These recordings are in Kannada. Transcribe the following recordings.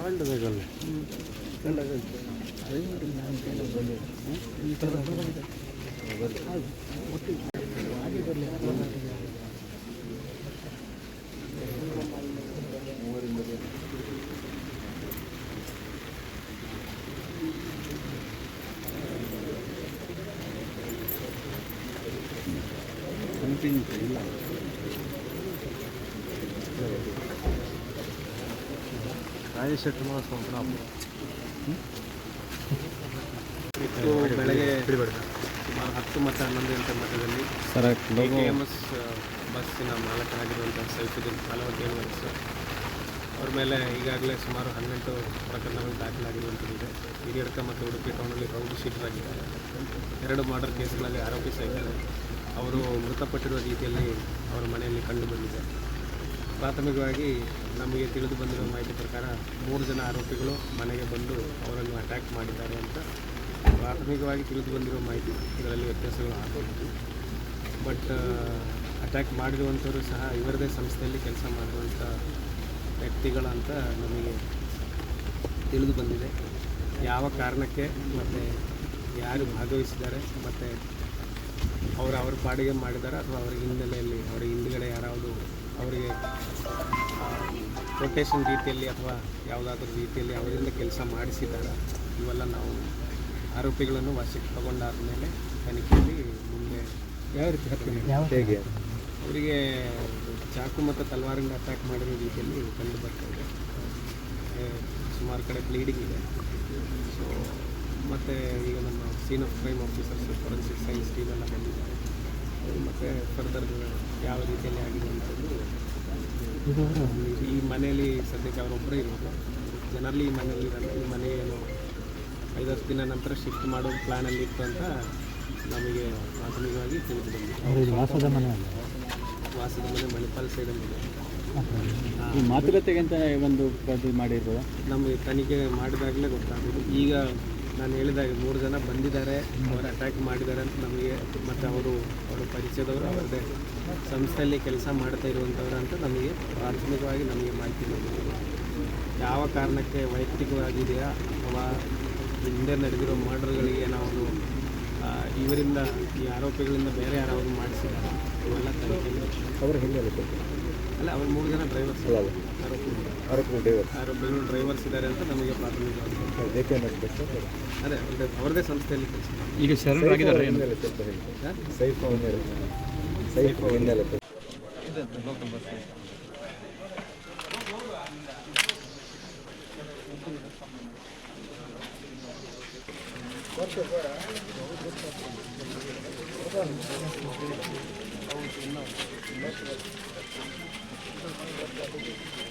ஆழ்ந்ததகல் நல்லதகல் அதே மாதிரி நான் ஒட்டி ஆடி வரல பின் ರಾಜೇಶ್ ಶೆಟ್ಟಿ ಇವತ್ತು ಬೆಳಗ್ಗೆ ಸುಮಾರು ಹತ್ತು ಮತ್ತು ಹನ್ನೊಂದು ಗಂಟೆ ಮಟ್ಟದಲ್ಲಿ ಕೆ ಎಂ ಎಸ್ ಬಸ್ಸಿನ ಮಾಲಕರಾಗಿರುವಂಥ ಸೈಫುದ್ದೀನ್ ಫಲವತಿ ಎಸ್ ಅವ್ರ ಮೇಲೆ ಈಗಾಗಲೇ ಸುಮಾರು ಹನ್ನೆಂಟು ಪ್ರಕರಣಗಳು ದಾಖಲಾಗಿರುವಂಥದ್ದಿದೆ ಹಿರಿಯಡ್ಕ ಮತ್ತು ಉಡುಪಿ ಟೌನಲ್ಲಿ ರೌಡಿ ಶೀಟರಾಗಿದ್ದಾರೆ ಎರಡು ಮರ್ಡರ್ ಕೇಸ್ಗಳಲ್ಲಿ ಆರೋಪಿ ಸಹಿತ ಅವರು ಮೃತಪಟ್ಟಿರುವ ರೀತಿಯಲ್ಲಿ ಅವರ ಮನೆಯಲ್ಲಿ ಕಂಡುಬಂದಿದೆ ಪ್ರಾಥಮಿಕವಾಗಿ ನಮಗೆ ತಿಳಿದು ಬಂದಿರುವ ಮಾಹಿತಿ ಪ್ರಕಾರ ಮೂರು ಜನ ಆರೋಪಿಗಳು ಮನೆಗೆ ಬಂದು ಅವರನ್ನು ಅಟ್ಯಾಕ್ ಮಾಡಿದ್ದಾರೆ ಅಂತ ಪ್ರಾಥಮಿಕವಾಗಿ ತಿಳಿದು ಬಂದಿರುವ ಮಾಹಿತಿ ಇದರಲ್ಲಿ ವ್ಯತ್ಯಾಸಗಳು ಆಗಬಹುದು ಬಟ್ ಅಟ್ಯಾಕ್ ಮಾಡಿರುವಂಥವರು ಸಹ ಇವರದೇ ಸಂಸ್ಥೆಯಲ್ಲಿ ಕೆಲಸ ಮಾಡಿರುವಂಥ ವ್ಯಕ್ತಿಗಳಂತ ನಮಗೆ ತಿಳಿದು ಬಂದಿದೆ. ಯಾವ ಕಾರಣಕ್ಕೆ ಮತ್ತು ಯಾರು ಭಾಗವಹಿಸಿದ್ದಾರೆ, ಮತ್ತು ಅವರು ಅವ್ರ ಪಾಡಿಗೆ ಮಾಡಿದ್ದಾರೆ ಅಥವಾ ಅವರ ಹಿನ್ನೆಲೆಯಲ್ಲಿ, ಅವರ ಹಿಂದುಗಡೆ ಕೊಟೇಶನ್ ರೀತಿಯಲ್ಲಿ ಅಥವಾ ಯಾವುದಾದ್ರೂ ರೀತಿಯಲ್ಲಿ ಅವರಿಂದ ಕೆಲಸ ಮಾಡಿಸಿದ್ದಾರೆ ಇವೆಲ್ಲ ನಾವು ಆರೋಪಿಗಳನ್ನು ವಶಕ್ಕೆ ತಗೊಂಡಾದ ಮೇಲೆ ತನಿಖೆಯಲ್ಲಿ ಮುಂದೆ ಯಾವ ರೀತಿ ಹೇಗೆ? ಅವರಿಗೆ ಚಾಕು ಮತ್ತು ತಲವಾರಿಂದ ಅಟ್ಯಾಕ್ ಮಾಡಿರೋ ರೀತಿಯಲ್ಲಿ ಕಂಡು ಬರ್ತಾ ಇದೆ ಸುಮಾರು ಕಡೆ ಬ್ಲೀಡಿಂಗ್ ಇದೆ. ಸೊ ಮತ್ತು ಈಗ ನಮ್ಮ scene of crime officers forensic science team ಎಲ್ಲ ಬಂದಿದ್ದಾರೆ. ಮತ್ತು ಫರ್ದರ್ ಯಾವ ರೀತಿಯಲ್ಲಿ ಆಗಿದೆ ಅಂತಂದು ಈ ಮನೆಯಲ್ಲಿ ಸದ್ಯಕ್ಕೆ ಅವರೊಬ್ಬರೇ ಇರೋದು. ಜನರಲ್ಲಿ ಈ ಮನೆಯಲ್ಲಿ ಇರಲ್ಲ ಈ ಮನೆ ಏನು ಐದತ್ತು ದಿನ ನಂತರ ಶಿಫ್ಟ್ ಮಾಡೋ ಪ್ಲ್ಯಾನಲ್ಲಿ ಇತ್ತು ಅಂತ ನಮಗೆ ಪ್ರಾಥಮಿಕವಾಗಿ ತಿಳಿದು ಬಂದಿದೆ. ವಾಸದ ಮನೆ ವಾಸದ ಮನೆ ಮಣಿಪಾಲ್ ಸೈಡಲ್ಲಿ ಇದೆ. ಈ ಮಾತುಕತೆಗೆ ಅಂತ ಒಂದು ಮಾಡಿರ್ಬೋದು ಮಾಡಿರ್ಬೋದಾ? ನಮಗೆ ತನಿಖೆ ಮಾಡಿದಾಗಲೇ ಗೊತ್ತಾಗೋದು ಈಗ ನಾನು ಹೇಳಿದಾಗ ಮೂರು ಜನ ಬಂದಿದ್ದಾರೆ, ಅವರು ಅಟ್ಯಾಕ್ ಮಾಡಿದ್ದಾರೆ ಅಂತ ನಮಗೆ ಮತ್ತು ಅವರು ಅವರು ಪರಿಚಯದವರು ಅವರದೇ ಸಂಸ್ಥೆಯಲ್ಲಿ ಕೆಲಸ ಮಾಡ್ತಾ ಇರುವಂಥವ್ರು ಅಂತ ನಮಗೆ ಪ್ರಾಥಮಿಕವಾಗಿ ನಮಗೆ ಮಾಹಿತಿ ಯಾವ ಕಾರಣಕ್ಕೆ ವೈಯಕ್ತಿಕವಾಗಿದೆಯಾ ಅಥವಾ ಹಿಂದೆ ನಡೆದಿರೋ ಮರ್ಡರ್ಗಳಿಗೆ ನಾವು ಇವರಿಂದ ಈ ಆರೋಪಿಗಳಿಂದ ಬೇರೆ ಯಾರಾದರೂ ಮಾಡಿಸಿದ್ದಾರೆ? ಇವೆಲ್ಲ ಅವರು ಹೇಳಬೇಕು ಹಿನ್ನೆಲೆ ಅಲ್ಲ ಅವ್ರು ಮೂರು ಜನ ಡ್ರೈವರ್ಸ್ ಅಲ್ಲ ಆರೋಪಿ ಡ್ರೈವರ್ ಆರೋಪಿಗಳು ಡ್ರೈವರ್ಸ್ ಇದ್ದಾರೆ ಅಂತ ನಮಗೆ ಅನ್ನೋದು ಅದೇ ಅವ್ರದ್ದೇ ಅವ್ರದ್ದೇ ಸಂಸ್ಥೆಯಲ್ಲಿ ಕೆಲಸ ಈಗ ಶರಣರಾಗಿದ್ದಾರೆ ಸೈಫ್ ಹೇಳಿ. ಸೈಫ್ ಹಿನ್ನೆಲೆ. ಸೈಫ್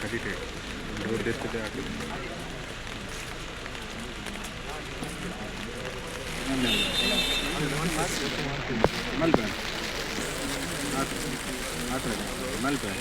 ಕಡಿಟೆ ದೊಡ್ಡ ಎತ್ತಿದೆ ಹಾಕಿ ಮಲ್ಬೇಡ ಮಾತಾಡಿ ಮಲ್ಪೆ